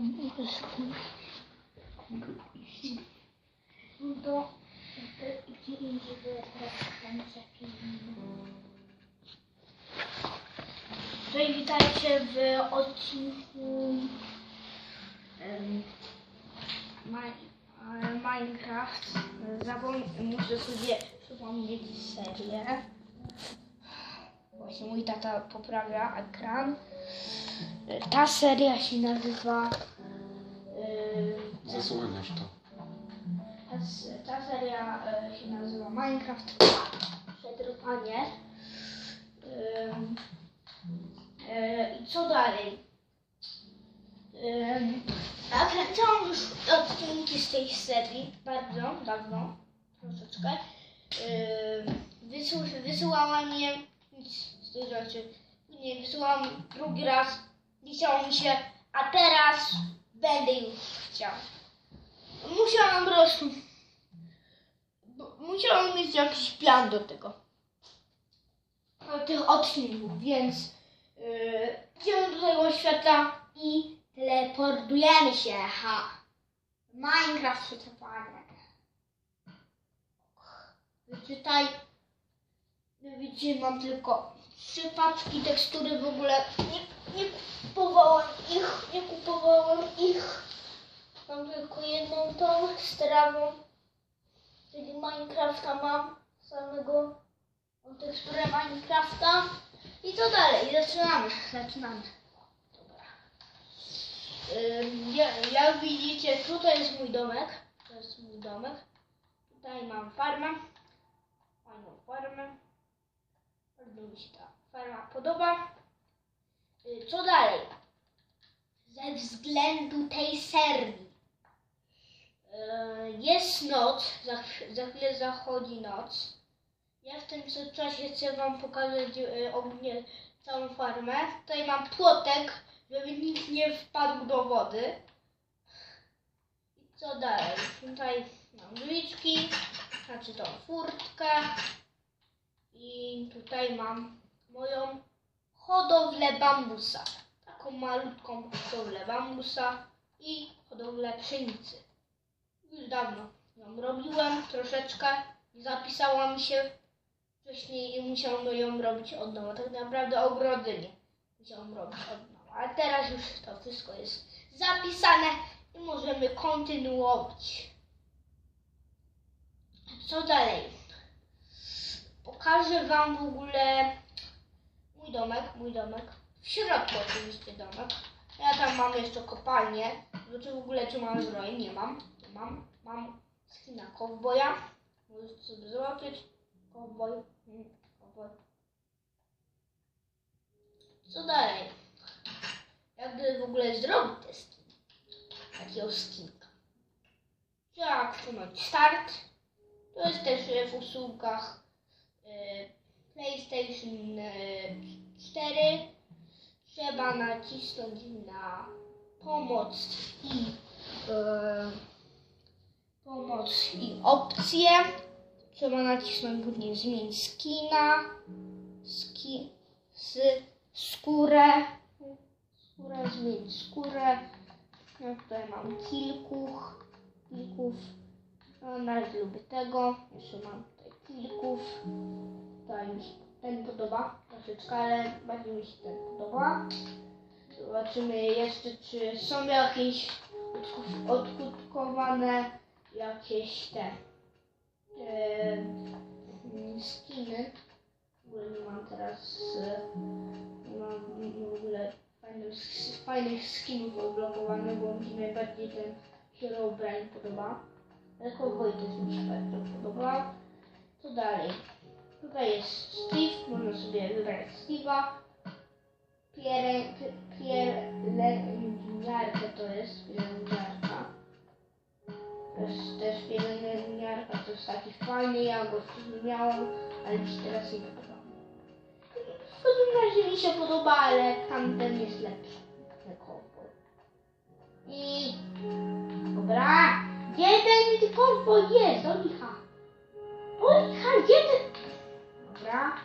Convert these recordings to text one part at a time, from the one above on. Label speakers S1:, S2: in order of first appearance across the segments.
S1: tam to to gdzie indziej, bo ja teraz kręcę film. Cześć, witajcie w odcinku e, Minecraft. Zapom- muszę sobie przypomnieć serię. Właśnie mój tata poprawia ekran. Ta seria się nazywa. e,
S2: Zasłaniasz to.
S1: ta, ta seria e, się nazywa Minecraft Przetrwanie. Ym, e, I co dalej? Ym, Nakręcałam już odcinki z tej serii bardzo dawno, troszeczkę. Ym, Wysył, wysyłałam je, nic z tych rzeczy. Nie, wysyłałam drugi raz, nie chciało mi się, a teraz będę już chciał. Musiałam po prostu. Musiałam mieć jakiś plan do tego. Do tych odcinków, więc yy, idziemy do tego świata i teleportujemy się. Ha. Minecraft przetrwanie. Wyczytaj. Widzicie, mam tylko trzy paczki tekstury w ogóle. Nie, nie ich, nie kupowałam ich. Mam tylko jedną tą z czyli Minecrafta mam samego o teksturę Minecrafta. I co dalej? Zaczynamy, zaczynamy. Dobra. Jak widzicie, tutaj jest mój domek. To jest mój domek. Tutaj mam farmę. Fajną farmę. Bardzo mi się ta farma podoba. Y, Co dalej? Ze względu tej serii E, Jest noc, za, za chwilę zachodzi noc. Ja w tym czasie chcę Wam pokazać e, ogólnie całą farmę. Tutaj mam płotek, żeby nikt nie wpadł do wody. I co dalej? Tutaj mam drzwiczki, znaczy tą furtkę. I tutaj mam moją hodowlę bambusa. Taką malutką hodowlę bambusa i hodowlę pszenicy. Już dawno ją robiłem, troszeczkę. Zapisałam się wcześniej i musiałam ją robić od nowa. Tak naprawdę ogrody nie musiałam robić od nowa. Ale teraz już to wszystko jest zapisane i możemy kontynuować. Co dalej? Pokażę Wam w ogóle mój domek, mój domek. W środku oczywiście domek. Ja tam mam jeszcze kopalnię. Znaczy w ogóle czy mam zbroję? Nie mam. Nie mam. Mam skina kowboja. Możecie sobie zobaczyć. Kowboj. Kowboj. Co dalej? Jakby w ogóle zrobić te skin? Takiego skinka. Trzeba wsunąć start. To jest też w usługach PlayStation e, 4 trzeba nacisnąć na pomoc i e, pomoc i opcje. Trzeba nacisnąć później zmień skina, ski, z, skórę, skórę, zmień skórę. No tutaj mam kilkuch, kilków. No, nawet lubię tego. Jeszcze mam kilków. Tutaj mi się ten podoba troszeczkę, ale bardziej mi się ten podoba. Zobaczymy jeszcze, czy są jakieś odku- odkutkowane jakieś te mm, skiny. W ogóle nie mam teraz nie mam w ogóle fajnych, fajnych skinów odblokowanych, bo mi się najbardziej ten Hero Brain podoba. Cowboy też mi się bardzo podoba. Co dalej? Tutaj jest Steve, można sobie wybrać Steve'a. Pierre, pielęgniarkę to jest, pielęgniarka. To jest też pielęgniarka, to jest taki fajny, ja go miałam, ale mi się teraz nie podoba. W każdym razie mi się podoba, ale tamten jest lepszy. I... Dobra, ten cowboy jest? O licha. O licha, gdzie ten... Dobra.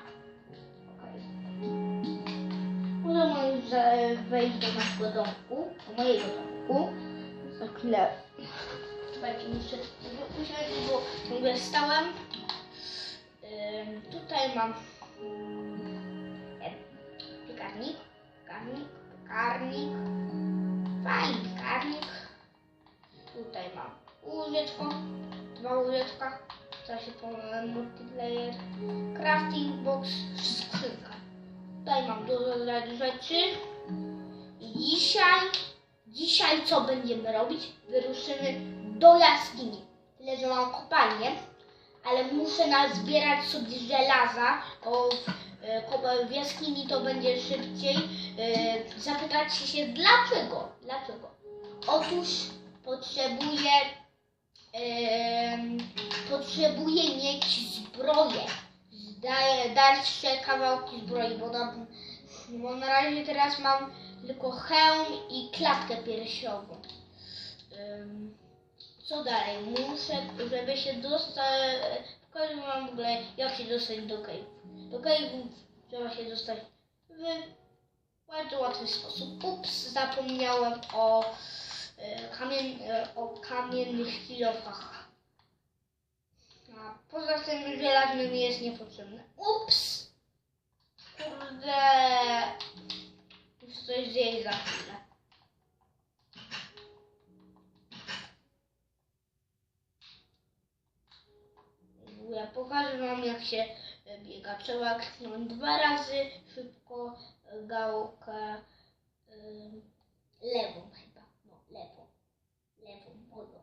S1: Możemy już wejść do naszego domku, do mojego domku. Za chwilę. Słuchajcie, muszę usiąść, bo ciągle stałem. Ym, tutaj mam piekarnik, piekarnik, piekarnik. Fajny piekarnik. Tutaj mam łóżeczko, dwa łóżeczka. Da się po multiplayer. Crafting box, skrzynka. Tutaj mam dużo rzeczy. I dzisiaj, dzisiaj co będziemy robić? Wyruszymy do jaskini. Tyle, że mam kopalnię, ale muszę nazbierać sobie żelaza, bo w, e, w jaskini to będzie szybciej. E, Zapytacie się dlaczego? Dlaczego? Otóż potrzebuję em, potrzebuję mieć zbroję. Dalsze kawałki zbroi, bo na, bo na razie teraz mam tylko hełm i klatkę piersiową. Co dalej? Muszę, żeby się dostać... Pokażę wam w ogóle, jak się dostać do cave. Do cave'ów trzeba się dostać w bardzo łatwy sposób. Ups, zapomniałem o, kamien, e, o kamiennych kilofach. A poza tym żelazny mi jest niepotrzebny. Ups! Kurde! Już coś zjeść za chwilę. Ja pokażę wam jak się e, biega. Trzeba kliknąć dwa razy szybko e, gałkę lewą chyba. No, lewą. Lewą, moją.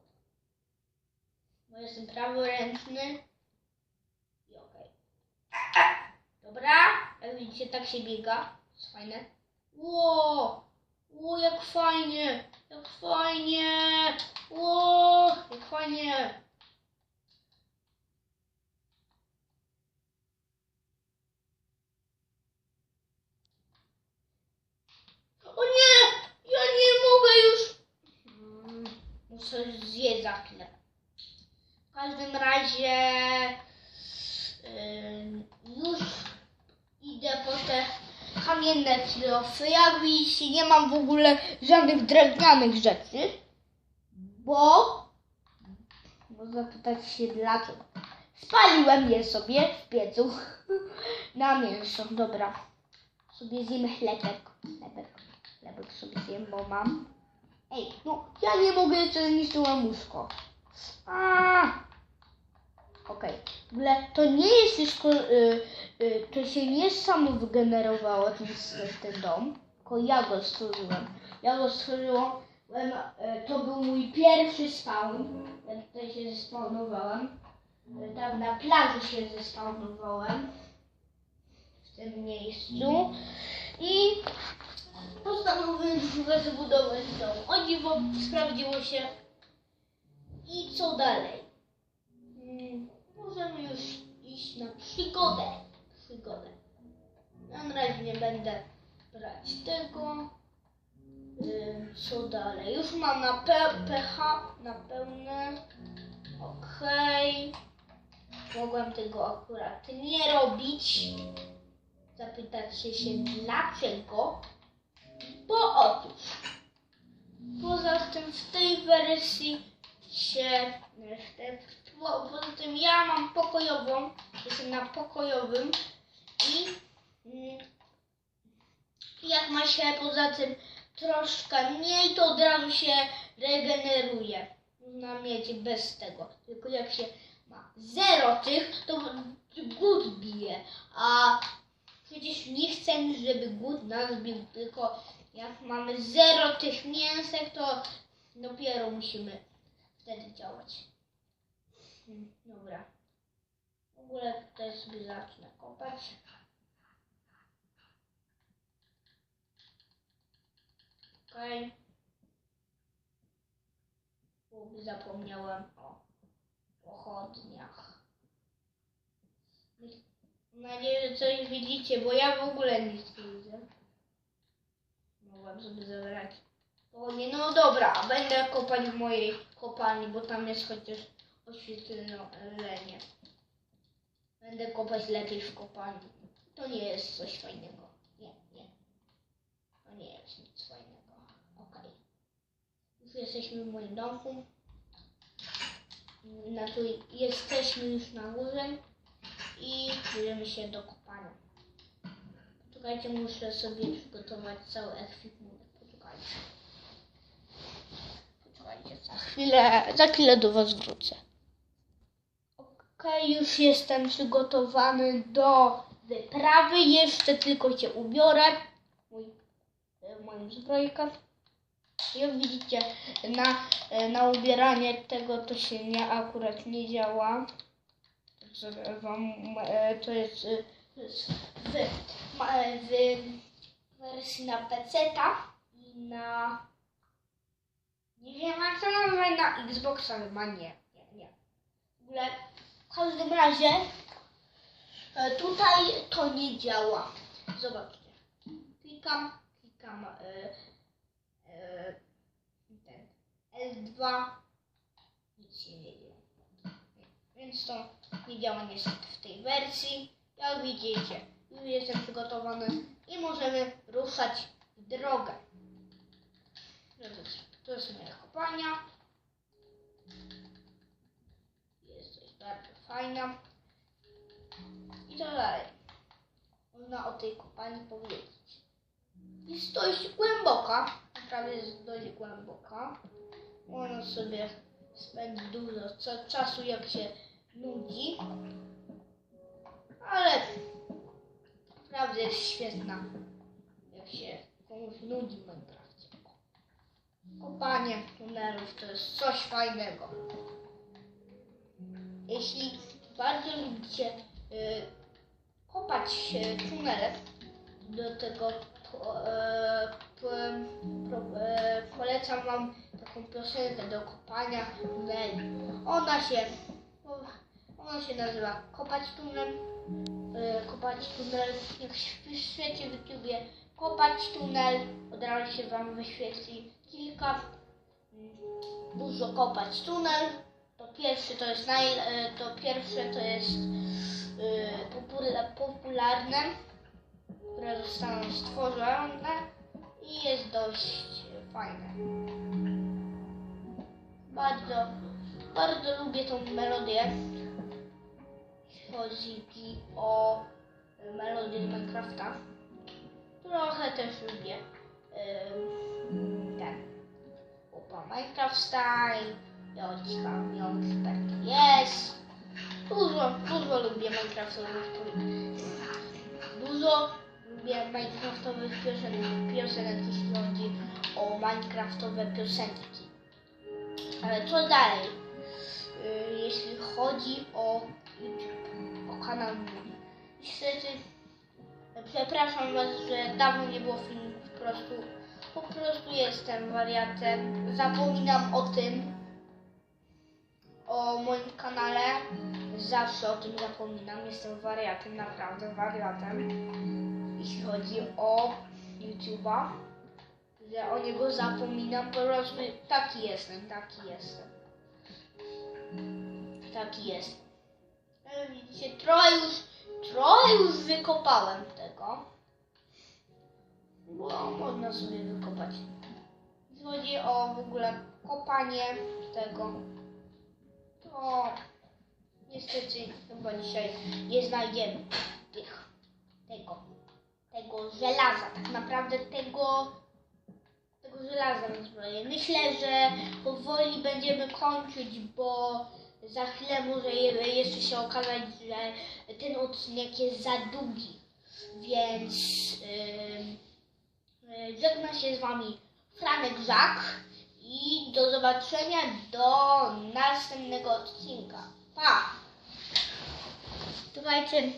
S1: Bo jestem praworęczny. I okej. Dobra, jak widzicie, tak się biega. Jest fajne. Ło! Ło, jak fajnie! Jak fajnie! Ło, jak fajnie! O nie! Ja nie mogę już! Mm, Muszę zjeść za chwilę. Każdym razie ym, już idę po te kamienne kilofy. Jak widzicie, nie mam w ogóle żadnych drewnianych rzeczy, bo bo zapytać się dlaczego. Spaliłem je sobie w piecu na mięso. Dobra, sobie zjemy chlebek. Chlebek, chlebek sobie zjem, bo mam. Ej, no ja nie mogę, jeszcze zniszczyłem łóżko. A. Okej. Ogóle to nie jest wszystko, y, y, to się nie samo wygenerowało ten, ten dom, tylko ja go stworzyłem. Ja go stworzyłem, y, to był mój pierwszy spawn, ja tutaj się zespawnowałem. Y, Tam na plaży się zespawnowałem, w tym miejscu. I postanowiłem zbudować dom. O dziwo, sprawdziło się. I co dalej? Możemy już iść na przygodę. Przygodę. Na razie nie będę brać tego. Ym, Co dalej? Już mam na P- pH na pełne. Okej. Mogłem tego akurat nie robić. Zapytacie się dlaczego? Bo otóż poza tym w tej wersji się w poza tym ja mam pokojową, jestem na pokojowym i mm, jak ma się poza tym troszkę mniej, to od razu się regeneruje. Można mieć bez tego. Tylko jak się ma zero tych, to głód bije. A przecież nie chcemy, żeby głód nas bił, tylko jak mamy zero tych mięsek, to dopiero musimy wtedy działać. Dobra. W ogóle tutaj sobie zacznę kopać. Okej. Okay. Zapomniałem o pochodniach. Mam nadzieję, że coś widzicie, bo ja w ogóle nic nie widzę. Mogłam sobie zabrać pochodnie. No dobra, będę kopać w mojej kopalni, bo tam jest chociaż oświetlenie. Będę kopać lepiej w kopalni. To nie jest coś fajnego. Nie, nie. To nie jest nic fajnego. Już jesteśmy w moim domku. Znaczy, jesteśmy już na górze i bierzemy się do kopania. Poczekajcie, muszę sobie przygotować cały ekwipunek. Poczekajcie. Poczekajcie, za chwilę, za chwilę do Was wrócę. Okej, już jestem przygotowany do wyprawy. Jeszcze tylko się ubiorę. Mój, e, moją zbrojkę. Jak widzicie, na, e, na ubieranie tego to się nie akurat nie działa. Także wam, e, to jest w, w wersji na PC-ta i na nie wiem jak to nazwać, na Xboxa chyba nie, nie, nie. W ogóle w każdym razie e, tutaj to nie działa. Zobaczcie. Klikam, klikam e, e, ten L2 nic się nie dzieje. Więc to nie działa niestety w tej wersji. Jak widzicie, już jestem przygotowany i możemy ruszać w drogę. Jest, to jest moja kopalnia. Bardzo fajna. I co dalej? Można o tej kopalni powiedzieć. Jest dość głęboka. Naprawdę jest dość głęboka. Można sobie spędzić dużo czasu, jak się nudzi. Ale naprawdę jest świetna, jak się komuś nudzi w Minecrafcie. Kopanie tunelów to jest coś fajnego. Jeśli bardzo lubicie y, kopać y, tunele, do tego po, e, po, e, polecam Wam taką piosenkę do kopania tuneli. Ona się, ona się nazywa Kopać tunel. E, kopać tunel. Jak wpiszecie w YouTubie kopać tunel, od razu się Wam wyświetli kilka. mm, Dużo kopać tunel. Pierwszy to jest naj, e, to pierwsze to jest e, popula, popularne które zostaną stworzone i jest dość fajne. Bardzo, bardzo lubię tą melodię. Chodzi o melodię z Minecrafta. Trochę też lubię ym, ten Opa Minecraft Style, Joćka, Joćka jest. Dużo, dużo lubię Minecraftowych Dużo lubię Minecraftowych piosenek, piosenek jeśli chodzi o Minecraftowe piosenki. Ale co dalej? Y, Jeśli chodzi o o kanał mój. Niestety, przepraszam Was, że dawno nie było filmów, po prostu, po prostu jestem wariatem. Zapominam o tym, o moim kanale. Zawsze o tym zapominam. Jestem wariatem, naprawdę wariatem. Jeśli chodzi o YouTube'a, że o niego zapominam, po prostu taki jestem, taki jestem. Taki jestem. Widzicie, trochę już, już wykopałem tego. Bo można sobie wykopać. Chodzi o w ogóle kopanie tego, to niestety chyba dzisiaj nie znajdziemy tych, tego, tego żelaza, tak naprawdę tego, tego żelaza na zbroję. Myślę, że powoli będziemy kończyć, bo za chwilę może je- jeszcze się okazać, że ten odcinek jest za długi, więc yy, żegna się z Wami Franek Żak i do zobaczenia do następnego odcinka. Pa! Słuchajcie,